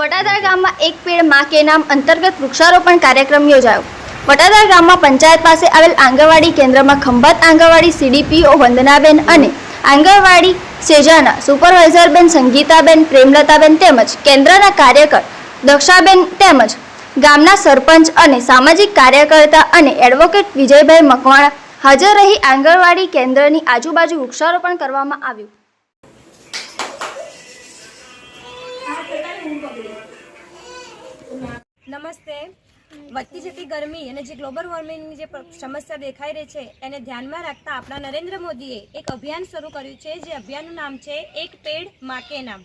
એક પેડમાં કે નામ અંતર્ગત વૃક્ષારોપણ કાર્યક્રમ યોજાયો. વટાદરા ગામમાં પંચાયત પાસે આવેલ આંગણવાડી કેન્દ્રમાં ખંભાત આંગણવાડી સીડીપીઓ વંદનાબેન અને આંગણવાડી સેજાના સુપરવાઇઝરબેન સંગીતાબેન, પ્રેમલતાબેન તેમજ કેન્દ્રના કાર્યકર દક્ષાબેન તેમજ ગામના સરપંચ અને સામાજિક કાર્યકર્તા અને એડવોકેટ વિજયભાઈ મકવાણા હાજર રહી આંગણવાડી કેન્દ્રની આજુબાજુ વૃક્ષારોપણ કરવામાં આવ્યું. નમસ્તે. વધતી જતી ગરમી અને જે ગ્લોબલ વોર્મિંગની જે સમસ્યા દેખાઈ રહી છે, એને ધ્યાનમાં રાખતા આપણા નરેન્દ્ર મોદીએ એક અભિયાન શરૂ કર્યું છે, જે અભિયાનનું નામ છે, એક પેડ માકે નામ.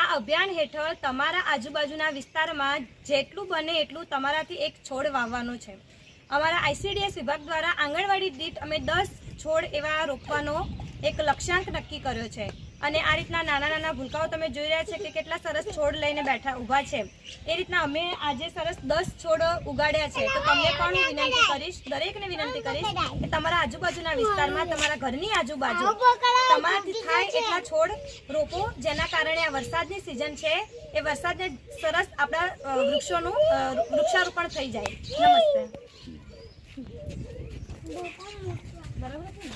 આ અભિયાન હેઠળ તમારા આજુબાજુના વિસ્તારમાં જેટલું બને એટલું તમારાથી એક છોડ વાવવાનો છે. અમારા આઈસીડીએસ વિભાગ દ્વારા આંગણવાડી દીઠ અમે દસ છોડ એવા રોપવાનો એક લક્ષ્યાંક નક્કી કર્યો છે. અને આ રીતના નાના નાના ભૂલકાઓ તમે જોઈ રહ્યા છે કે કેટલા સરસ છોડ લઈને બેઠા ઊભા છે. એ રીતના અમે આજે સરસ દસ છોડ ઉગાડ્યા છે. તો તમને પણ વિનંતી કરીશ, દરેકને વિનંતી કરીશ કે તમારા આજુબાજુના વિસ્તારમાં, તમારા ઘરની આજુબાજુ તમારાથી થાય એટલા છોડ રોપો, જેના કારણે આ વરસાદની સિઝન છે. એ વરસાદને સરસ આપણા વૃક્ષોનું વૃક્ષારોપણ થઈ જાય. નમસ્તે.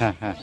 હા હા.